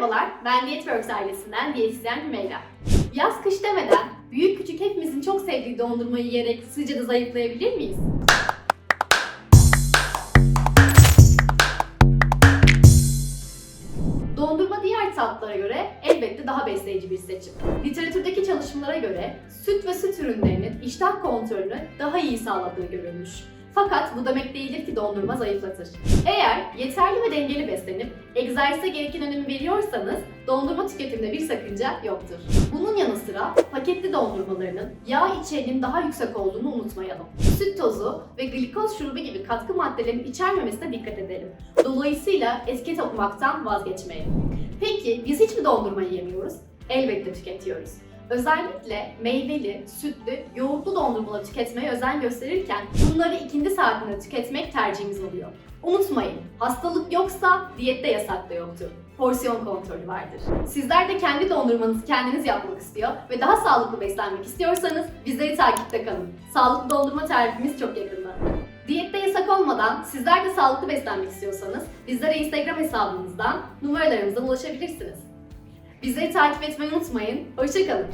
Merhabalar, ben Dietworks ailesinden diyetisyen Hümeyra. Yaz kış demeden büyük küçük hepimizin çok sevdiği dondurmayı yiyerek sizce de zayıflayabilir miyiz? Dondurma diğer tatlara göre elbette daha besleyici bir seçim. Literatürdeki çalışmalara göre süt ve süt ürünlerinin iştah kontrolünü daha iyi sağladığı görülmüş. Fakat bu demek değildir ki dondurma zayıflatır. Eğer yeterli ve dengeli beslenip egzersize gereken önemi veriyorsanız dondurma tüketiminde bir sakınca yoktur. Bunun yanı sıra paketli dondurmalarının yağ içeriğinin daha yüksek olduğunu unutmayalım. Süt tozu ve glikoz şurubu gibi katkı maddelerin içermemesine dikkat edelim. Dolayısıyla etiket okumaktan vazgeçmeyelim. Peki biz hiç mi dondurma yiyemiyoruz? Elbette tüketiyoruz. Özellikle meyveli, sütlü, yoğurtlu dondurmaları tüketmeye özen gösterirken bunları ikindi saatinde tüketmek tercihimiz oluyor. Unutmayın, hastalık yoksa diyette yasak da yoktur. Porsiyon kontrolü vardır. Sizler de kendi dondurmanızı kendiniz yapmak istiyor ve daha sağlıklı beslenmek istiyorsanız bizleri takipte kalın. Sağlıklı dondurma tarifimiz çok yakında. Diyette yasak olmadan sizler de sağlıklı beslenmek istiyorsanız bizlere Instagram hesabımızdan numaralarımızdan ulaşabilirsiniz. Bizleri takip etmeyi unutmayın. Hoşçakalın.